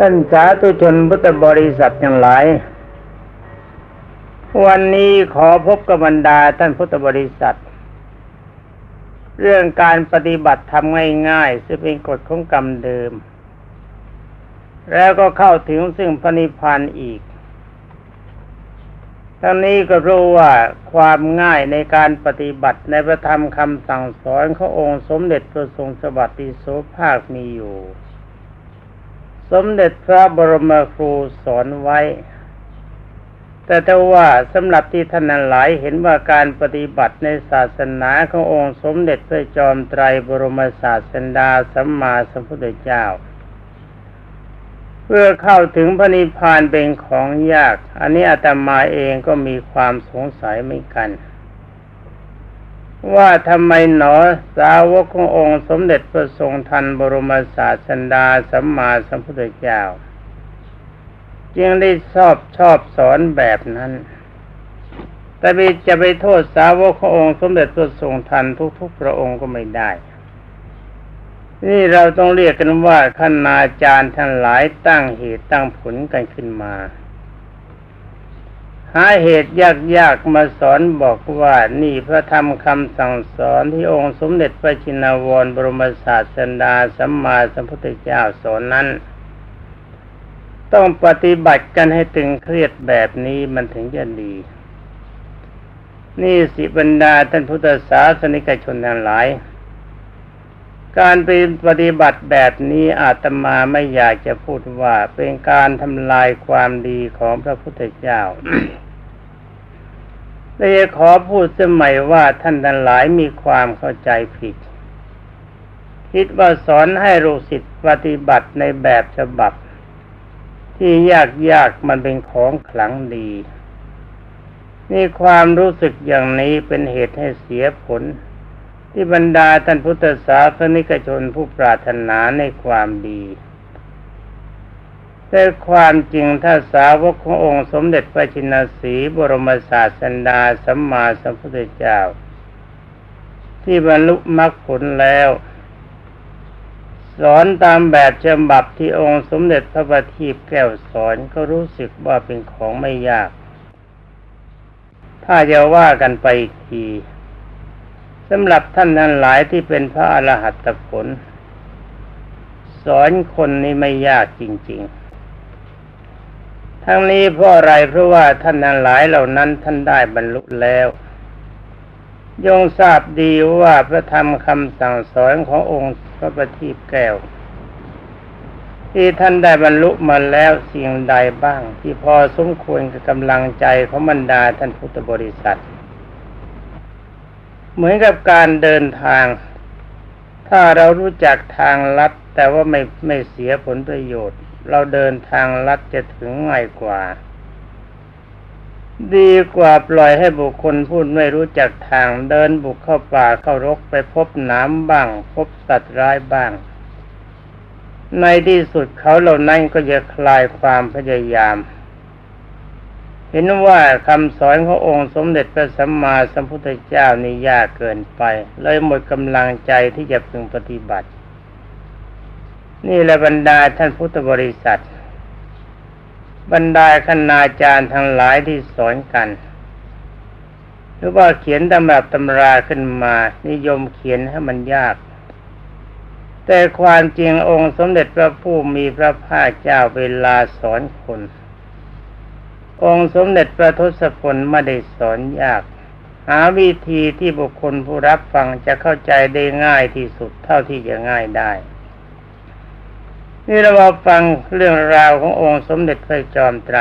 ท่านสาธุชนพุทธบริษัททั้งหลาย วันนี้ขอพบกับบรรดาท่านพุทธบริษัท เรื่องการปฏิบัติทำง่ายๆซึ่งเป็นกฎของกรรมเดิม แล้วก็เข้าถึงซึ่งพระนิพพานอีก ทั้งนี้ก็รู้ว่าความง่ายในการปฏิบัติในพระธรรมคำสั่งสอนขององค์สมเด็จพระทรงสวัสดิโสภาคมีอยู่ สมเด็จพระบรมครูสอนไว้ แต่ถ้าว่าสำหรับที่ท่านนั้นหลายเห็นว่าการปฏิบัติในศาสนาขององค์สมเด็จพระจอมไตรบรมศาสดาสัมมาสัมพุทธเจ้า เพื่อเข้าถึงพระนิพพานเป็นของยาก อันนี้อาตมาเองก็มีความสงสัยไม่กัน ว่าทำไมหนอสาวกขององค์สมเด็จพระทรงทันบรมศาสดาสัมมาสัมพุทธเจ้าจึงได้ชอบชอบสอนแบบนั้น แต่ไปจะไปโทษสาวกขององค์สมเด็จพระทรงทันทุกๆพระองค์ก็ไม่ได้ นี่เราต้องเรียกกันว่าคณาจารย์ทั้งหลายตั้งเหตุตั้งผลกันขึ้นมา หาเหตุยากๆมาสอนบอกว่านี่พระธรรมคำสั่งสอนที่องค์สมเด็จพระชินวรบรมศาสดาสัมมาสัมพุทธเจ้าสอนนั้น ต้องปฏิบัติกันให้ตึงเครียดแบบนี้มันถึงจะดี นี่สิบรรดาท่านพุทธศาสนิกชนทั้งหลาย การปฏิบัติแบบนี้อาตมาไม่อยากจะพูดว่าเป็นการทำลายความดีของพระพุทธเจ้าเลยขอพูดสมัยว่าท่านทั้งหลายมีความเข้าใจผิด คิดว่าสอนให้ลูกศิษย์ปฏิบัติในแบบฉบับ ที่ยากยากมันเป็นของขลังดี นี่ความรู้สึกอย่างนี้เป็นเหตุให้เสียผล ที่บรรดาท่านพุทธศาสนิกชนผู้ปรารถนาในความดีแต่ความจริงถ้าสาวกขององค์สมเด็จพระชินสีบรมศาสดาสัมมาสัมพุทธเจ้า ที่บรรลุมรรคผลแล้ว สอนตามแบบฉบับที่องค์สมเด็จพระบัณฑิตแก้วสอนก็รู้สึกว่าเป็นของไม่ยาก ถ้าจะว่ากันไปอีที สำหรับท่านนั้นหลายที่เป็นพระอรหัตผล สอนคนนี้ไม่ยากจริง ๆ ทั้งนี้เพราะอะไรเพราะว่าท่านนั้นหลายเหล่านั้นท่านได้บรรลุแล้วยงทราบดีว่าพระธรรมคำสั่งสอนขององค์พระปฏิบแก้ว ที่ท่านได้บรรลุมาแล้วสิ่งใดบ้าง ที่พอสมควรกับกำลังใจของบรรดาท่านพุทธบริษัท เหมือนกับการเดินทาง ถ้าเรารู้จักทางลัด แต่ว่าไม่ไม่เสียผลประโยชน์ เราเดินทางลัดจะถึงง่ายกว่า ดีกว่าปล่อยให้บุคคลพูดไม่รู้จักทางเดินบุกเข้าป่าเข้ารกไปพบน้ำบ้าง พบสัตว์ร้ายบ้าง ในที่สุดเขาเหล่านั้นก็จะคลายความพยายาม เห็นว่าคำสอนขององค์สมเด็จพระสัมมาสัมพุทธเจ้านี่ยากเกินไป เลยหมดกำลังใจที่จะพึงปฏิบัติ นี่แหละบรรดาท่านพุทธบริษัท บรรดาคณาจารย์ทั้งหลายที่สอนกัน หรือว่าเขียนตำรับตำราขึ้นมา นิยมเขียนให้มันยาก แต่ความจริงองค์สมเด็จพระผู้มีพระภาคเจ้าเวลาสอนคน องค์สมเด็จพระทศพลไม่ได้สอนยาก หาวิธีที่บุคคลผู้รับฟังจะเข้าใจได้ง่ายที่สุดเท่าที่จะง่ายได้ นี่เรามาฟังเรื่องราวขององค์สมเด็จพระจอมไตร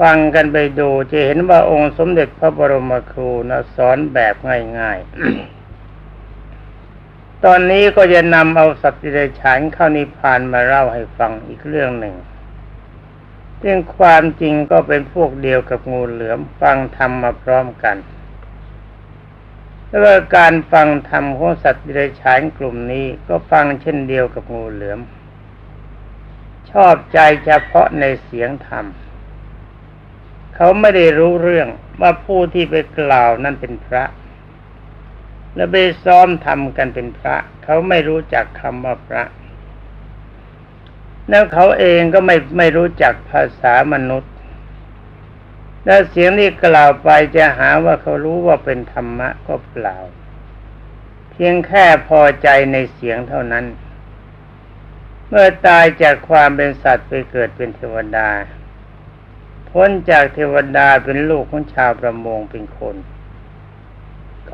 ฟังกันไปดูจะเห็นว่าองค์สมเด็จพระบรมครูนะสอนแบบง่ายๆตอนนี้ก็จะนำเอาสัตว์ดิเรกชันเข้านิพพานมาเล่าให้ฟังอีกเรื่องหนึ่ง ซึ่งความจริงก็เป็นพวกเดียวกับงูเหลือมฟังธรรมมาพร้อมกันแล้วการฟังธรรมของสัตว์ดิเรกชันกลุ่มนี้ก็ฟังเช่นเดียวกับงูเหลือม ชอบใจเฉพาะในเสียงธรรม เขาไม่ได้รู้เรื่องว่าผู้ที่ไปกล่าวนั่นเป็นพระ และไปซ้อมทำกันเป็นพระ เขาไม่รู้จักคำว่าพระ แล้วเขาเองก็ไม่ไม่รู้จักภาษามนุษย์ และเสียงที่กล่าวไปจะหาว่าเขารู้ว่าเป็นธรรมะก็เปล่า เพียงแค่พอใจในเสียงเท่านั้น เมื่อตายจากความเป็นสัตว์ไปเกิดเป็นเทวดา พ้นจากเทวดาเป็นลูกของชาวประมงเป็นคน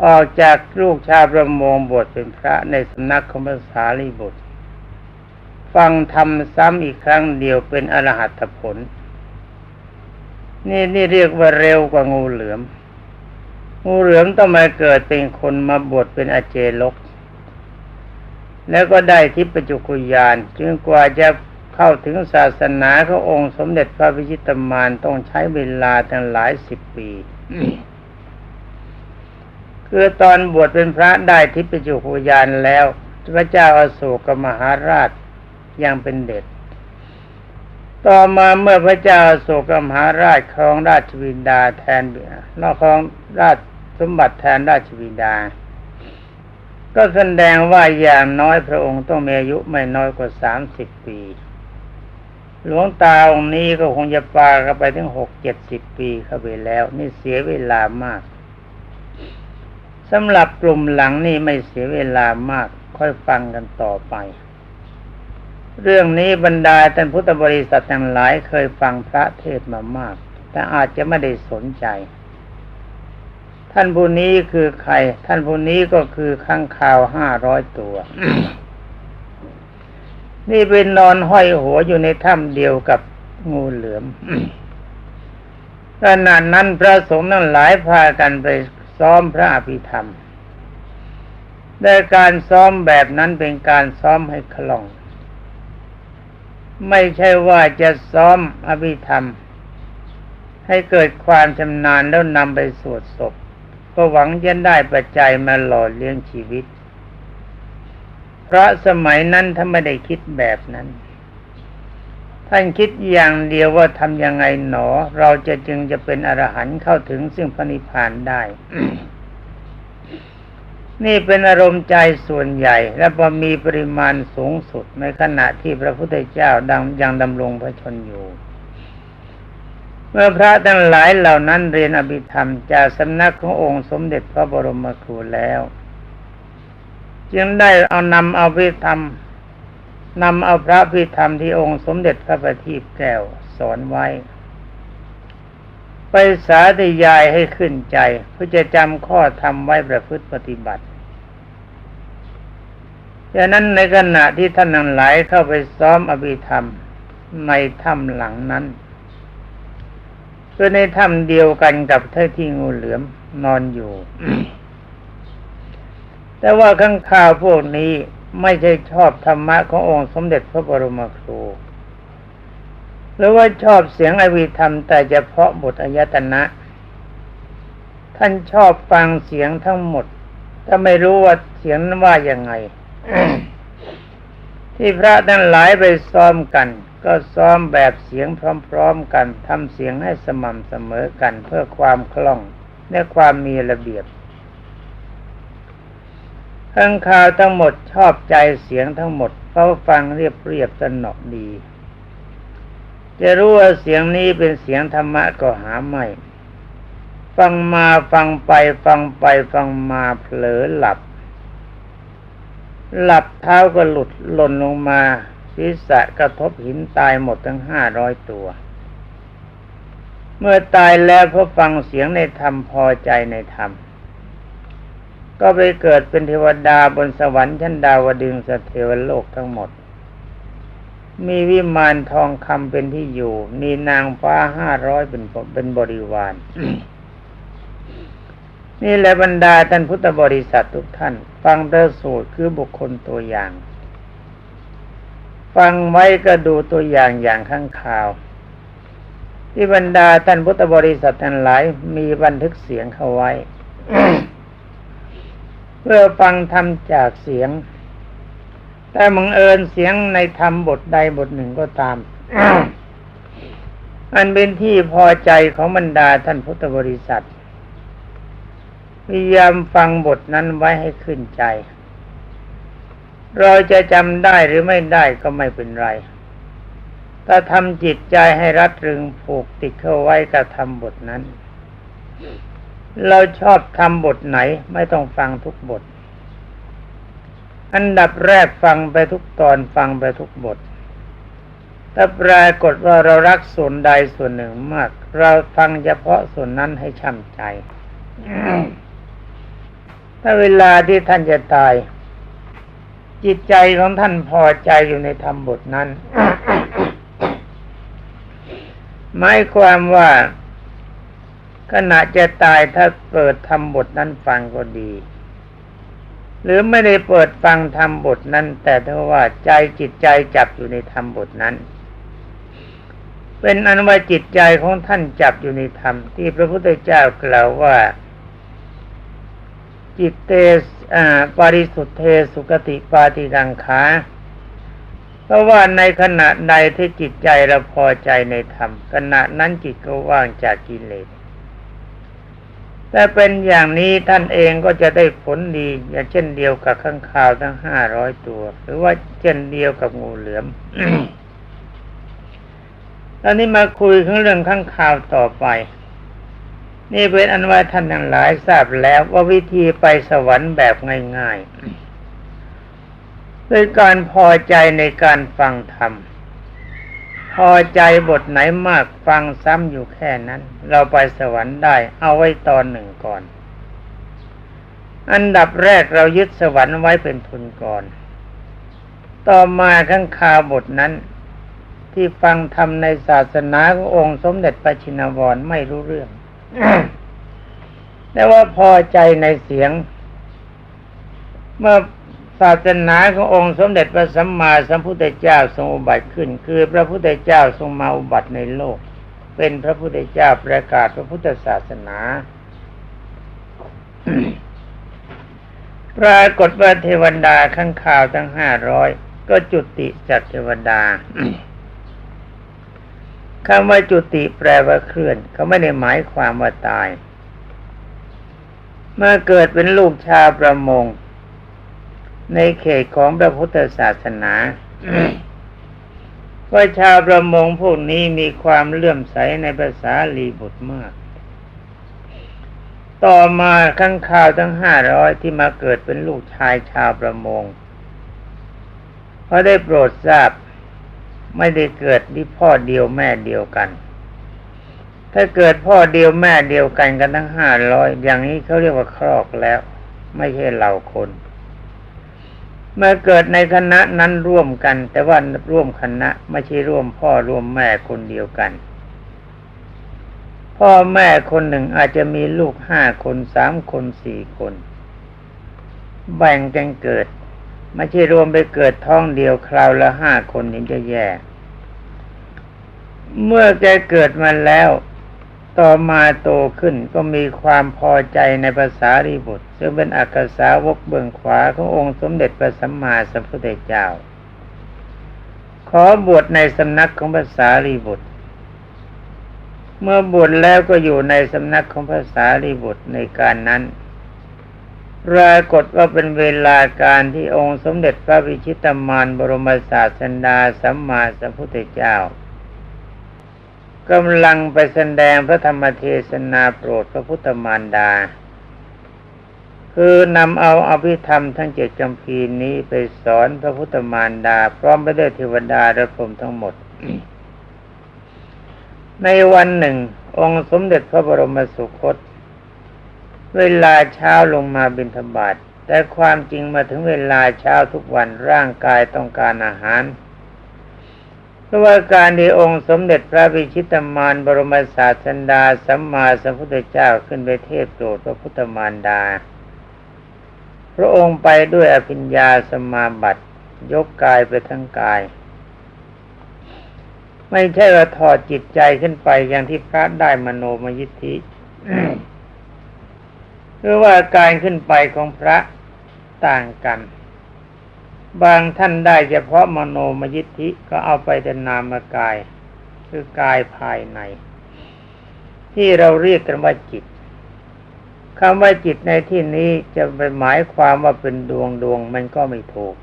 ออกจากลูกชาวประมงบวชเป็นพระในสำนักของพระสารีบุตร ฟังธรรมซ้ำอีกครั้งเดียวเป็นอรหัตผล นี่นี่เรียกว่าเร็วกว่างูเหลือม งูเหลือมต้องมาเกิดเป็นคนมาบวชเป็นอาเจลก แล้วก็ได้ทิพจุกุยานจึงกว่าจะเข้าถึงศาสนาขององค์สมเด็จพระพิชิตมารต้องใช้เวลาตั้งหลายสิบปีคือตอนบวชเป็นพระได้ทิพจุกุยานแล้ว พระเจ้าอาโศกมหาราช ยังเป็นเด็ก ต่อมาเมื่อพระเจ้าโศกมหาราชครองราชวินดาแทนนอกครองราชสมบัติแทนราชวินดา ก็แสดงว่าอย่างน้อยพระองค์ต้องมีอายุไม่น้อยกว่าสามสิบปี หลวงตาองค์นี้ก็คงจะปากันไปถึงหกเจ็ดสิบปีเข้าไปแล้ว นี่เสียเวลามากสำหรับกลุ่มหลังนี่ไม่เสียเวลามาก ค่อยฟังกันต่อไป เรื่องนี้บรรดาท่านพุทธบริษัททั้งหลายเคยฟังพระเทศมามาก แต่อาจจะไม่ได้สนใจ ท่านผู้นี้คือใคร ท่านผู้นี้ก็คือข้างคาวห้าร้อยตัว นี่เป็นนอนห้อยหัวอยู่ในถ้ำเดียวกับงูเหลือมขณะนั้นพระสงฆ์นั้นหลายพากันไปซ้อมพระอภิธรรมแต่การซ้อมแบบนั้นเป็นการซ้อมให้คล่อง ไม่ใช่ว่าจะซ้อมอภิธรรม ให้เกิดความชำนาญแล้วนำไปสวดศพ ก็หวังจะได้ปัจจัยมาหล่อเลี้ยงชีวิต เพราะสมัยนั้นท่านไม่ได้คิดแบบนั้น ท่านคิดอย่างเดียวว่าทำยังไงหนอ เราจะจึงจะเป็นอรหันต์เข้าถึงซึ่งพระนิพพานได้ นี่เป็นอารมณ์ใจส่วนใหญ่ และพอมีปริมาณสูงสุดในขณะที่พระพุทธเจ้าดังยังดำรงพระชนอยู่ เมื่อพระทั้งหลายเหล่านั้นเรียนอภิธรรมจากสำนักขององค์สมเด็จพระบรมครูแล้ว จึงได้เอานำเอาพิธรรมนำเอาพระพิธรรมที่องค์สมเด็จพระประทีปแก้วสอนไว้ ไปสาธยายให้ขึ้นใจเพื่อจะจำข้อธรรมไว้ประพฤติปฏิบัติดังนั้นในขณะที่ท่านทั้งหลายเข้าไปซ้อมอภิธรรมในถ้ำหลังนั้นคือในถ้ำเดียวกันกับเท่าที่งูเหลือมนอนอยู่ แต่ว่าข้างข่าวพวกนี้ไม่ใช่ชอบธรรมะขององค์สมเด็จพระบรมครู หรือว่าชอบเสียงอภิธรรม แต่เฉพาะบทอายตนะ ท่านชอบฟังเสียงทั้งหมด ถ้าไม่รู้ว่าเสียงนั้นว่ายังไง ที่พระทั้งหลายไปซ้อมกัน ก็ซ้อมแบบเสียงพร้อมๆกันทำเสียงให้สม่ำเสมอกันเพื่อความคล่องและความมีระเบียบข้างข่าวทั้งหมดชอบใจเสียงทั้งหมดเขาฟังเรียบเรียบสนอดี จะรู้ว่าเสียงนี้เป็นเสียงธรรมะก็หาไม่ ฟังมาฟังไปฟังไปฟังมาเผลอหลับ หลับเท้าก็หลุดหล่นลงมาศีรษะกระทบหินตายหมดทั้งห้าร้อยตัว เมื่อตายแล้วเพราะฟังเสียงในธรรมพอใจในธรรม ก็ไปเกิดเป็นเทวดาบนสวรรค์ชั้นดาวดึงสเทวโลกทั้งหมด มีวิมานทองคำเป็นที่อยู่ มีนางฟ้าห้าร้อยเป็นเป็นบริวาร นี่แหละบรรดาท่านพุทธบริษัททุกท่าน ฟังพระสูตรคือบุคคลตัวอย่าง ฟังไว้ก็ดูตัวอย่างอย่างข้างข่าว ที่บรรดาท่านพุทธบริษัททั้งหลายมีบันทึกเสียงเข้าไว้ เพื่อฟังธรรมจากเสียง แต่บังเอิญเสียงในธรรมบทใดบทหนึ่งก็ตาม อันเป็นที่พอใจของบรรดาท่านพุทธบริษัทพยายามฟังบทนั้นไว้ให้ขึ้นใจ เราจะจำได้หรือไม่ได้ก็ไม่เป็นไร ถ้าทำจิตใจให้รัดรึงผูกติดเข้าไว้กับทำบทนั้น เราชอบทำบทไหนไม่ต้องฟังทุกบท อันดับแรกฟังไปทุกตอนฟังไปทุกบท ถ้าปรากฏว่าเรารักส่วนใดส่วนหนึ่งมาก เราฟังเฉพาะส่วนนั้นให้ช่ำใจ ถ้าเวลาที่ท่านจะตาย จิตใจของท่านพอใจอยู่ในธรรมบทนั้นหมายความว่าขณะจะตายถ้าเปิดทำบทนั้นฟังก็ดี หรือไม่ได้เปิดฟังทำบทนั้น แต่ถ้าว่าใจจิตใจจับอยู่ในธรรมบทนั้น เป็นอันว่าจิตใจของท่านจับอยู่ในธรรมที่พระพุทธเจ้ากล่าวว่า จิตเตปาริสุทธเทสุกติปาติดังขาเพราะว่าในขณะใดที่จิตใจเราพอใจในธรรมขณะนั้นจิตก็ว่างจากกิเลส แต่เป็นอย่างนี้ท่านเองก็จะได้ผลดี อย่างเช่นเดียวกับข้างคาวทั้งห้าร้อยตัว หรือว่าเช่นเดียวกับงูเหลือมตอนนี้มาคุยถึงเรื่องข้างคาวต่อไป นี่เป็นอันว่าท่านทั้งหลายทราบแล้วว่าวิธีไปสวรรค์แบบง่ายๆด้วยการพอใจในการฟังธรรม พอใจบทไหนมากฟังซ้ำอยู่แค่นั้น เราไปสวรรค์ได้ เอาไว้ตอนหนึ่งก่อน อันดับแรกเรายึดสวรรค์ไว้เป็นทุนก่อน ต่อมาข้างคาบทนั้น ที่ฟังธรรมในศาสนาขององค์สมเด็จพระชินวรไม่รู้เรื่อง แต่ว่าพอใจในเสียง เมื่อ ศาสนาขององค์สมเด็จพระสัมมาสัมพุทธเจ้าทรงอุบัติขึ้น คือพระพุทธเจ้าทรงมาอุบัติในโลก เป็นพระพุทธเจ้าประกาศพระพุทธศาสนาปรากฏว่าเทวดาข้างข่าวทั้งห้าร้อยก็จุติจากเทวดาคำว่าจุติแปลว่าเคลื่อน เขาไม่ได้หมายความว่าตาย เมื่อเกิดเป็นลูกชาวประมง ในเขตของพระพุทธศาสนาว่าชาวประมงพวกนี้มีความเลื่อมใสในภาษาลีบุตรมาก ต่อมาข้างข่าวทั้งห้าร้อยที่มาเกิดเป็นลูกชายชาวประมงเพราะได้โปรดทราบไม่ได้เกิดที่พ่อเดียวแม่เดียวกัน ถ้าเกิดพ่อเดียวแม่เดียวกันกันทั้งห้าร้อยอย่างนี้เขาเรียกว่าครอกแล้ว ไม่ใช่เหล่าคน เมื่อเกิดในคณะนั้นร่วมกัน แต่ว่าร่วมคณะไม่ใช่ร่วมพ่อร่วมแม่คนเดียวกัน พ่อแม่คนหนึ่งอาจจะมีลูกห้าคนสามคนสี่คน แบ่งกันเกิด ไม่ใช่รวมไปเกิดท้องเดียวคราวละห้าคนนี่จะแย่ เมื่อแกเกิดมาแล้ว ต่อมาโตขึ้นก็มีความพอใจในภาษารีบุตร ซึ่งเป็นอักษาวกเบื้องขวาขององค์สมเด็จพระสัมมาสัมพุทธเจ้า ขอบวชในสำนักของภาษารีบุตร เมื่อบวชแล้วก็อยู่ในสำนักของภาษารีบุตรในการนั้นปรากฏว่าเป็นเวลาการที่องค์สมเด็จพระวิชิตามานบรมศาสดาสัมมาสัมพุทธเจ้า กำลังไปแสดงพระธรรมเทศนาโปรดพระพุทธมารดา คือนำเอาอภิธรรมทั้งเจ็ดจำพีนี้ไปสอนพระพุทธมารดา พร้อมไปด้วยเทวดาและพรหมทั้งหมด ในวันหนึ่ง องค์สมเด็จพระบรมสุคต เวลาเช้าลงมาบิณฑบาตแต่ความจริงมาถึงเวลาเช้าทุกวันร่างกายต้องการอาหาร เพราะว่าการที่องค์สมเด็จพระวิชิตมานบรมศาสดาสัมมาสัมพุทธเจ้าขึ้นไปเทศโปรดพระพุทธมารดา พระองค์ไปด้วยอภิญญาสมาบัติยกกายไปทั้งกาย ไม่ใช่ว่าถอดจิตใจขึ้นไปอย่างที่พระได้มโนมยิทธิหรือว่าการขึ้นไปของพระต่างกัน บางท่านได้เฉพาะมโนมยิทธิก็เอาไปแต่นามกาย คือกายภายใน ที่เราเรียกกันว่าจิตคำว่าจิตในที่นี้จะไปหมายความว่าเป็นดวงดวงมันก็ไม่ถูกค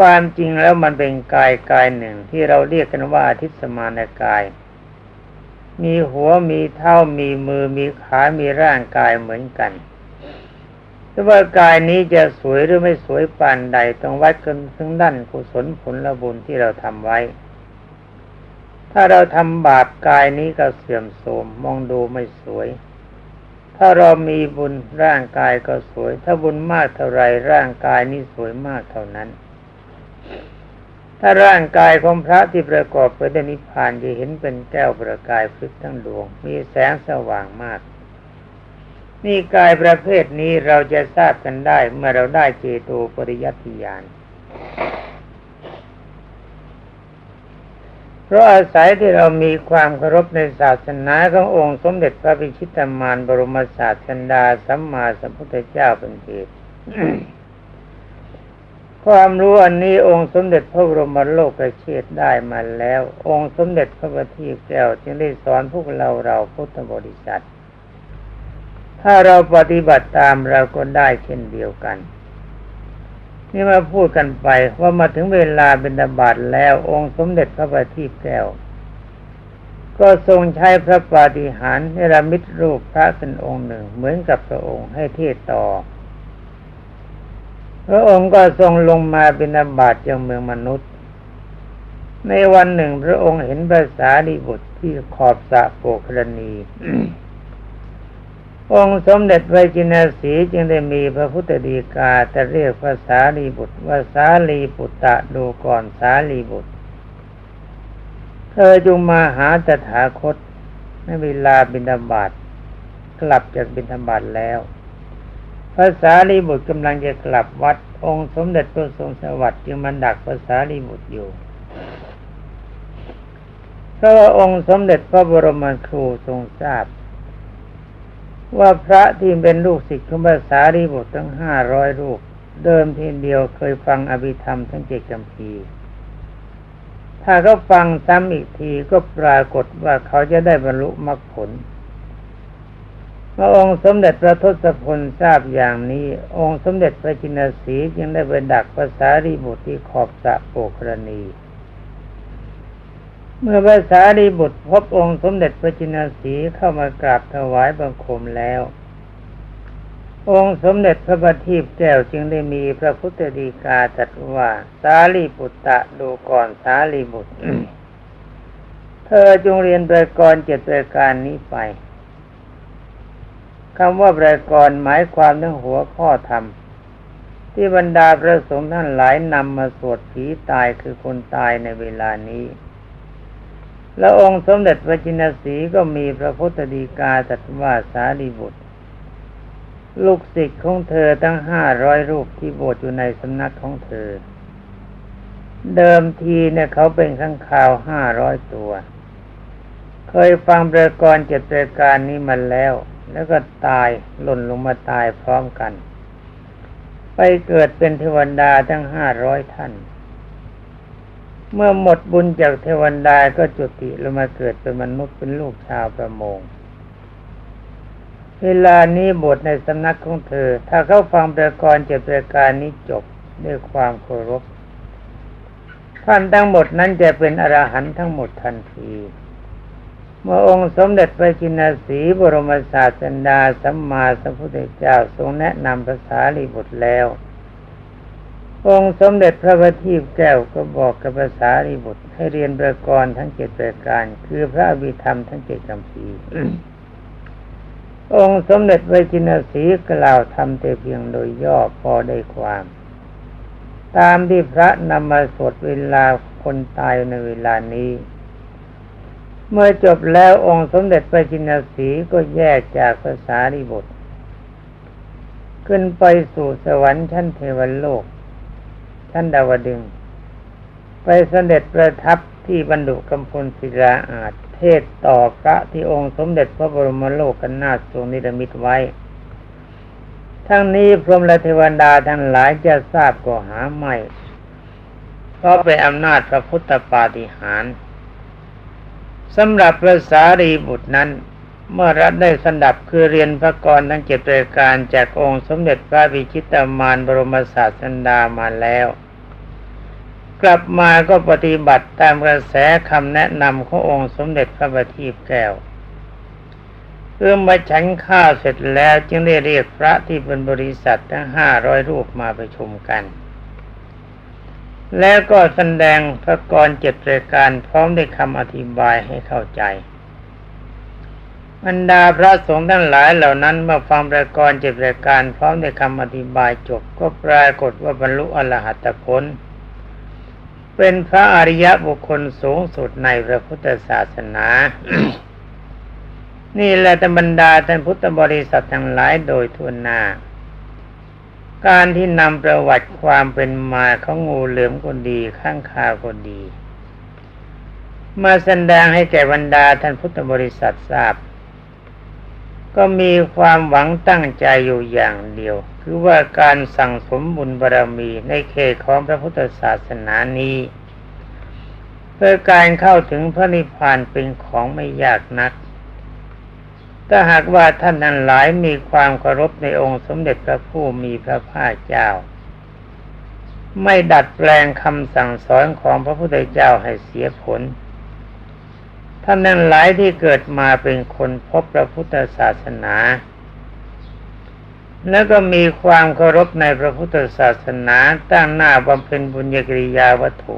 ความจริงแล้วมันเป็นกายกายหนึ่งที่เราเรียกกันว่าอาทิตสมานกาย มีหัวมีเท้ามีมือมีขา มีร่างกายเหมือนกัน แต่ว่ากายนี้จะสวยหรือไม่สวยปานใดต้องวัดกันถึงด้านกุศลผลละบุญที่เราทำไว้ ถ้าเราทำบาปกายนี้ก็เสื่อมโทรมมองดูไม่สวย ถ้าเรามีบุญร่างกายก็สวย ถ้าบุญมากเท่าไรร่างกายนี้สวยมากเท่านั้น ถ้าร่างกายของพระที่ประกอบไปด้วยนิพพานจะเห็นเป็นแก้วประกายพลึกทั้งดวง มีแสงสว่างมาก นี่กายประเภทนี้เราจะทราบกันได้เมื่อเราได้เจโตปริยัติญาณเพราะอาศัยที่เรามีความเคารพในศาสนาขององค์สมเด็จพระพิชิตามารบรมศาสดาสัมมาสัมพุทธเจ้าเป็นเหตุความรู้อันนี้องค์สมเด็จพระบรมโลกเชษฐ์ได้มาแล้ว องค์สมเด็จพระบัณฑิตแก้วจึงได้สอนพวกเราเราพุทธบริษัท ถ้าเราปฏิบัติตามเราก็ได้เช่นเดียวกัน นี่มาพูดกันไปว่ามาถึงเวลาเป็นดาบาตแล้วองค์สมเด็จพระบัณฑิตแก้ว ก็ทรงใช้พระปาฏิหาริย์เนรมิตรูปพระเป็นองค์หนึ่ง เหมือนกับพระองค์ให้เทศต่อ พระองค์ก็ทรงลงมาเป็นาบาตยังเมืองมนุษย์ ในวันหนึ่งพระองค์เห็นภาษาดีบุตรที่ขอบสะโปกรณี องค์สมเด็จพระจินาสีจึงได้มีพระพุทธดีกาแต่เรียกภาษาลีบุตรว่าสาลีปุตตะดูก่อนสาลีบุตร เธอจงมาหาตถาคตในเวลาบิณฑบาตกลับจากบิณฑบาตแล้วภาษาลีบุตรกำลังจะกลับวัด องค์สมเด็จพระทรงสวัสดิ์จึงมันดักภาษาลีบุตรอยู่เพราะว่าองค์สมเด็จพระบรมครูทรงทราบ ว่าพระที่เป็นลูกศิษย์ของภาษาลีบุตรทั้งห้าร้อยรูป เดิมทีเดียวเคยฟังอภิธรรมทั้งเจ็ดคำพีถ้าเขาฟังซ้ำอีกทีก็ปรากฏว่าเขาจะได้บรรลุมรรคผลเมื่อองค์สมเด็จพระทศพลทราบอย่างนี้ องค์สมเด็จพระจินสีจึงได้ไปดักภาษารีบุตรที่ขอบสระโปกรณี เมื่อภาษารีบุตรพบองค์สมเด็จพระจินสีเข้ามากราบถวายบังคมแล้ว องค์สมเด็จพระบัณฑิตแก้วจึงได้มีพระพุทธดีกาตรัสว่าสาลีบุตตะดูก่อนสาลีบุตร เธอจงเรียนประกรณ์เจ็ดประการนี้ไปคำว่าประกรณ์หมายความถึงหัวข้อธรรมที่บรรดาพระสงฆ์ท่านหลายนำมาสวดผีตายคือคนตายในเวลานี้ แล้วองค์สมเด็จพระจินสีก็มีพระพุทธดีกาตรัสว่าสารีบุตร ลูกศิษย์ของเธอทั้งห้าร้อยรูปที่บวชอยู่ในสำนักของเธอ เดิมทีเนี่ยเขาเป็นข้างข่าวห้าร้อยตัว เคยฟังประกรณ์เจ็ดประการนี้มาแล้ว แล้วก็ตายหล่นลงมาตายพร้อมกัน ไปเกิดเป็นเทวดาทั้งห้าร้อยท่าน เมื่อหมดบุญจากเทวดาก็จุติลงมาเกิดเป็นมนุษย์เป็นลูกชาวประมง เวลานี้บทในสำนักของเธอ ถ้าเขาฟังประกรณ์เจ็ดประการนี้จบด้วยความเคารพท่านทั้งหมดนั้นจะเป็นอรหันต์ทั้งหมดทันที เมื่อองค์สมเด็จพระจินสีบรมศาสดาสัมมาสัมพุทธเจ้าทรงแนะนำภาษาลีบุตรแล้ว องค์สมเด็จพระบัณฑิตแก้วก็บอกกับภาษาลีบุตร ให้เรียนประกรณ์ทั้งเจ็ดประการ คือพระอภิธรรมทั้งเจ็ดคำพีองค์สมเด็จพระจินสีกล่าวทำแต่เพียงโดยย่อพอได้ความ ตามที่พระนำมาสวดเวลาคนตายในเวลานี้ เมื่อจบแล้วองค์สมเด็จพระจินสีก็แยกจากภาษาริบุตร ขึ้นไปสู่สวรรค์ชั้นเทวโลก ชั้นดาวดึง ไปเสด็จประทับที่บรรดุกำพลศิลาอาจเทศต่อพระที่องค์สมเด็จพระบรมโลกกันนาทรงนิรมิตไว้ ทั้งนี้พรหมและเทวดาทั้งหลายจะทราบก็หาไม่เพราะเป็นอำนาจพระพุทธปาฏิหาริย์สำหรับพระสารีบุตรนั้น เมื่อรัฐได้สันดับคือเรียนพระกรทั้งเจ็ดรายการจากองค์สมเด็จพระวิชิตามารบรมศาสดามาแล้ว กลับมาก็ปฏิบัติตามกระแสคำแนะนำขององค์สมเด็จพระบัณฑิตแก้วเพื่อมาฉันข้าวเสร็จแล้วจึงได้เรียกพระที่เป็นบริษัททั้งห้าร้อยรูปมาประชุมกัน แล้วก็แสดงพระกรเจ็ดรายการพร้อมด้วยคำอธิบายให้เข้าใจ บรรดาพระสงฆ์ทั้งหลายเหล่านั้นเมื่อฟังประกรณ์เจ็ดรายการพร้อมด้วยคำอธิบายจบก็ปรากฏว่าบรรลุอรหัตผล เป็นพระอริยบุคคลสูงสุดในพระพุทธศาสนา นี่แหละธรรมดาท่านพุทธบริษัททั้งหลายโดยทุนนาการที่นำประวัติความเป็นมาของงูเหลือมก็ดีข้างคาวก็ดี มาแสดงให้แก่บรรดาท่านพุทธบริษัททราบ ก็มีความหวังตั้งใจอยู่อย่างเดียว คือว่าการสั่งสมบุญบารมีในเขตของพระพุทธศาสนานี้ เพื่อการเข้าถึงพระนิพพานเป็นของไม่ยากนัก ถ้าหากว่าท่านนั้นหลายมีความเคารพในองค์สมเด็จพระผู้มีพระภาคเจ้า ไม่ดัดแปลงคำสั่งสอนของพระพุทธเจ้าให้เสียผล ท่านนั้นหลายที่เกิดมาเป็นคนพบพระพุทธศาสนา แล้วก็มีความเคารพในพระพุทธศาสนาตั้งหน้าบำเพ็ญบุญญกิริยาวัตถุ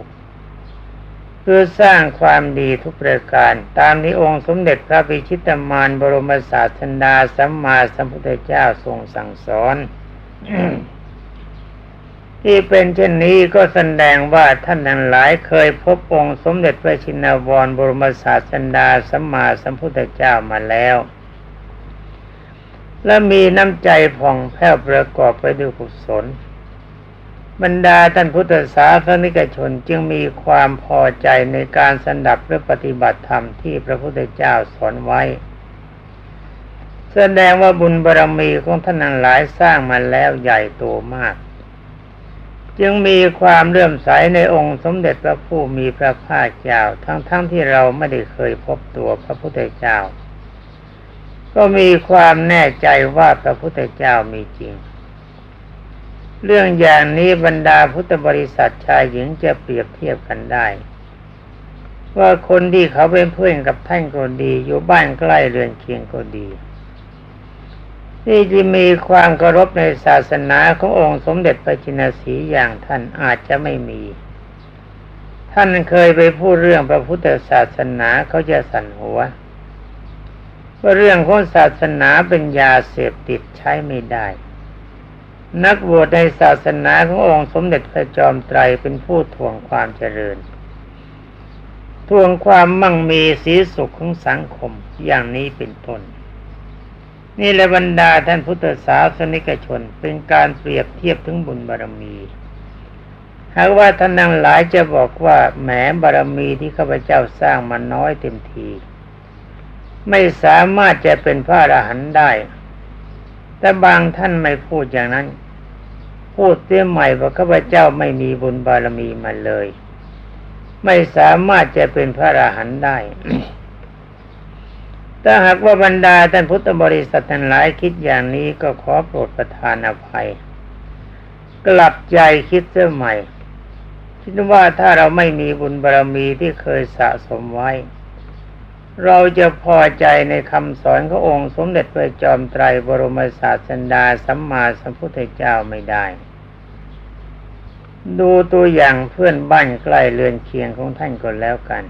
เพื่อสร้างความดีทุกประการ ตามที่องค์สมเด็จพระปิชิตมานบรมศาสดาสัมมาสัมพุทธเจ้าทรงสั่งสอน ที่เป็นเช่นนี้ก็แสดงว่าท่านทั้งหลายเคยพบองค์สมเด็จพระชินวรบรมศาสดาสัมมาสัมพุทธเจ้ามาแล้ว และมีน้ำใจผ่องแผ้วประกอบไปด้วยกุศลบรรดาท่านพุทธศาสนิกชนจึงมีความพอใจในการสันดับและปฏิบัติธรรมที่พระพุทธเจ้าสอนไว้ แสดงว่าบุญบารรมีของท่านทั้งหลายสร้างมาแล้วใหญ่โตมาก จึงมีความเลื่อมใสในองค์สมเด็จพระผู้มีพระภาคเจ้าทั้งๆทที่เราไม่ได้เคยพบตัวพระพุทธเจ้า ก็มีความแน่ใจว่าพระพุทธเจ้ามีจริง เรื่องอย่างนี้บรรดาพุทธบริษัทชายหญิงจะเปรียบเทียบกันได้ ว่าคนที่เขาเป็นเพื่อนกับท่านก็ดี อยู่บ้านใกล้เรือนเคียงก็ดี ที่จะมีความเคารพในศาสนาขององค์สมเด็จพระจินสีอย่างท่านอาจจะไม่มี ท่านเคยไปพูดเรื่องพระพุทธศาสนาเขาจะสั่นหัวว่าเรื่องของศาสนาเป็นยาเสพติดใช้ไม่ได้ นักบวชในศาสนาขององค์สมเด็จพระจอมไตรเป็นผู้ทวงความเจริญ ทวงความมั่งมีสีสุขของสังคมอย่างนี้เป็นต้น นี่แหละบรรดาท่านพุทธศาสนิกชนเป็นการเปรียบเทียบถึงบุญบารมี หากว่าท่านนังหลายจะบอกว่าแหมบารมีที่ข้าพเจ้าสร้างมาน้อยเต็มที ไม่สามารถจะเป็นพระอรหันต์ได้ แต่บางท่านไม่พูดอย่างนั้น พูดเตี้ยใหม่ว่าข้าพเจ้าไม่มีบุญบารมีมาเลย ไม่สามารถจะเป็นพระอรหันต์ได้ ถ้าหากว่าบรรดาท่านพุทธบริษัททั้งหลายคิดอย่างนี้ก็ขอโปรดประทานอภัย กลับใจคิดเสียใหม่ คิดว่าถ้าเราไม่มีบุญบารมีที่เคยสะสมไว้ เราจะพอใจในคำสอนขององค์สมเด็จพระจอมไตรบรมศาสดาสัมมาสัมพุทธเจ้าไม่ได้ ดูตัวอย่างเพื่อนบ้านใกล้เรือนเคียงของท่านก็แล้วกัน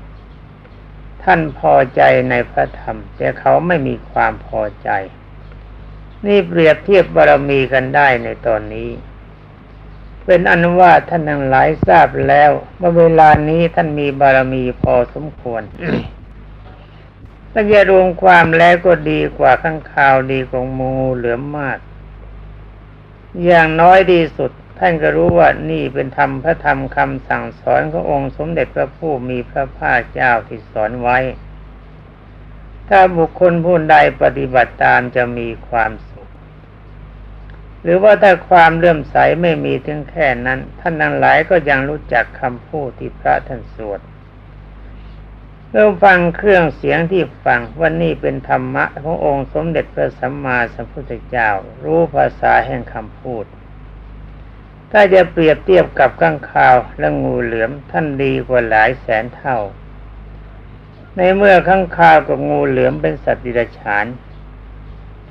ท่านพอใจในพระธรรม แต่เขาไม่มีความพอใจ นี่เปรียบเทียบบารมีกันได้ในตอนนี้ เป็นอนุว่าท่านทั้งหลายทราบแล้วว่าเวลานี้ท่านมีบารมีพอสมควรถ้าจะรวมความแล้วก็ดีกว่าข้างคาวดีกว่ามูเหลือมมาก อย่างน้อยดีสุด ท่านก็รู้ว่านี่เป็นธรรมพระธรรมคำสั่งสอนขององค์สมเด็จพระผู้มีพระภาคเจ้าที่สอนไว้ ถ้าบุคคลผู้ใดปฏิบัติตามจะมีความสุข หรือว่าถ้าความเลื่อมใสไม่มีถึงแค่นั้น ท่านทั้งหลายก็ยังรู้จักคำพูดที่พระท่านสวดเมื่อฟังเครื่องเสียงที่ฟังว่านี่เป็นธรรมะขององค์สมเด็จพระสัมมาสัมพุทธเจ้า รู้ภาษาแห่งคำพูด ถ้าจะเปรียบเทียบกับข้างคาวและงูเหลือมท่านดีกว่าหลายแสนเท่า ในเมื่อข้างคาวกับงูเหลือมเป็นสัตว์ดิรัจฉาน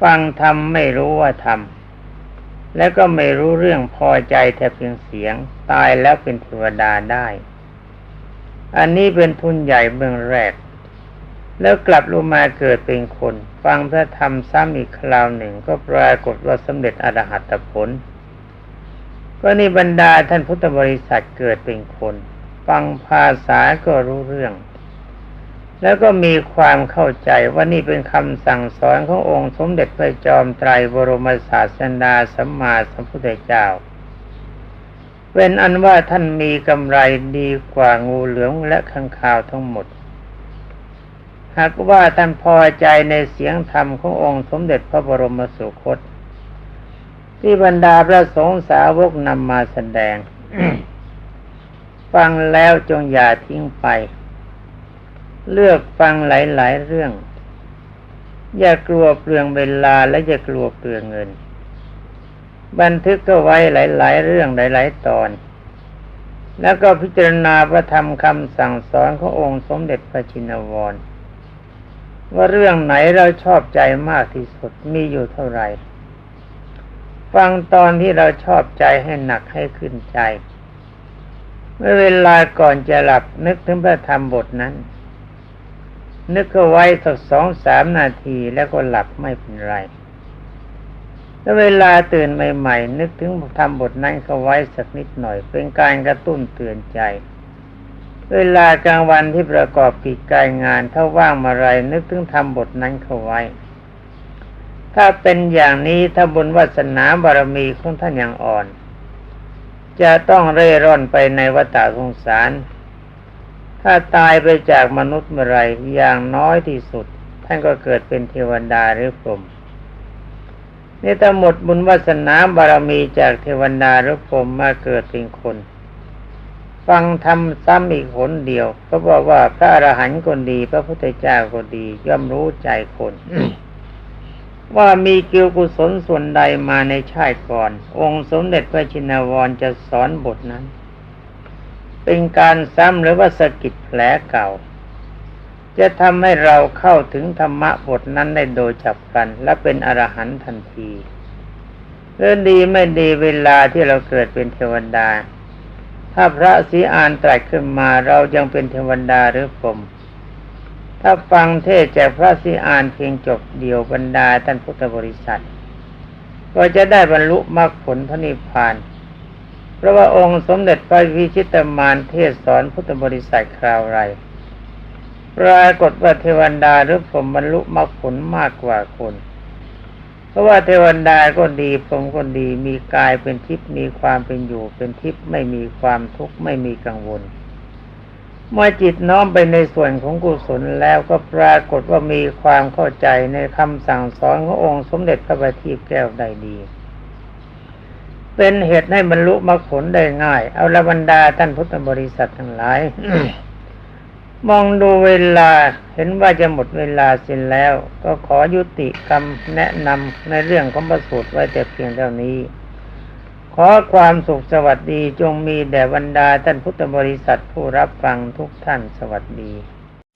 ฟังธรรมไม่รู้ว่าธรรมแล้วก็ไม่รู้เรื่องพอใจแต่เพียงเสียง ตายแล้วเป็นเทวดาได้ อันนี้เป็นทุนใหญ่เบื้องแรก แล้วกลับลงมาเกิดเป็นคน ฟังพระธรรมซ้ำอีกคราวหนึ่งก็ปรากฏว่าสำเร็จอรหัตผล ก็นี่บรรดาท่านพุทธบริษัทเกิดเป็นคน ฟังภาษาก็รู้เรื่อง แล้วก็มีความเข้าใจว่านี่เป็นคำสั่งสอนขององค์สมเด็จพระจอมไตรบรมศาสดาสัมมาสัมพุทธเจ้าเป็นอันว่าท่านมีกำไรดีกว่างูเหลือมและข้างคาวทั้งหมด หากว่าท่านพอใจในเสียงธรรมขององค์สมเด็จพระบรมสุคต ที่บรรดาพระสงฆ์สาวกนำมาแสดง ฟังแล้วจงอย่าทิ้งไป เลือกฟังหลายๆเรื่อง อย่ากลัวเปลืองเวลาและอย่ากลัวเปลืองเงิน บันทึกก็ไว้หลาย ๆ เรื่องหลาย ๆ ตอน แล้วก็พิจารณาพระธรรมคำสั่งสอนขององค์สมเด็จพระชินวรว่าเรื่องไหนเราชอบใจมากที่สุดมีอยู่เท่าไหร่ ฟังตอนที่เราชอบใจให้หนักให้ขึ้นใจ เมื่อเวลาก่อนจะหลับนึกถึงพระธรรมบทนั้น นึกเอาไว้สักสองสามนาทีแล้วก็หลับไม่เป็นไรแล้วเวลาตื่นใหม่ๆนึกถึงทำบทนั้นเขาไว้สักนิดหน่อย เป็นการกระตุ้นเตือนใจ เวลากลางวันที่ประกอบกิจการงานถ้าว่างมาไรนึกถึงทำบทนั้นเข้าไว้ ถ้าเป็นอย่างนี้ถ้าบุญวาสนาบารมีของท่านยังอ่อน จะต้องเร่ร่อนไปในวัฏสงสาร ถ้าตายไปจากมนุษย์เมื่อไรอย่างน้อยที่สุด ท่านก็เกิดเป็นเทวดาหรือพรหมนี่ถ้าหมดบุญวาสนาบารมีจากเทวดาหรือพรหมมาเกิดเป็นคน ฟังธรรมซ้ำอีกหนเดียว ก็บอกว่าพระอรหันต์คนดี พระพุทธเจ้าก็ดีย่อมรู้ใจคน ว่ามีเกี่ยวกุศลส่วนใดมาในชาติก่อน องค์สมเด็จพระชินวรจะสอนบทนั้น เป็นการซ้ำหรือว่าสะกิดแผลเก่า จะทำให้เราเข้าถึงธรรมะบทนั้นได้โดยจับกัน และเป็นอรหันต์ทันทีเรื่องดีไม่ดีเวลาที่เราเกิดเป็นเทวดา ถ้าพระศรีอานตรัสขึ้นมาเรายังเป็นเทวดาหรือพรหม ถ้าฟังเทศจากพระศรีอานเพียงจบเดียวบรรดาท่านพุทธบริษัท ก็จะได้บรรลุมรรคผลพระนิพพานเพราะว่าองค์สมเด็จพระวิชิตมารเทศสอนพุทธบริษัทคราวไรปรากฏว่าเทวดาหรือผมบรรลุมรรคผลมากกว่าคน เพราะว่าเทวดาก็ดีผมก็ดีมีกายเป็นทิพย์มีความเป็นอยู่เป็นทิพย์ไม่มีความทุกข์ไม่มีกังวล เมื่อจิตน้อมไปในส่วนของกุศลแล้วก็ปรากฏว่ามีความเข้าใจในคำสั่งสอนขององค์สมเด็จพระบัณฑิตแก้วได้ดี เป็นเหตุให้บรรลุมรรคผลได้ง่าย เอาละบรรดาท่านพุทธบริษัททั้งหลาย มองดูเวลาเห็นว่าจะหมดเวลาสร็จแล้ว ก็ขอยุติคำแนะนำในเรื่องของประสูตรไว้แต่เพียงเท่านี้ ขอความสุขสวัสดีจงมีแด่บรรดาท่านพุทธบริษัทผู้รับฟังทุกท่านสวัสดี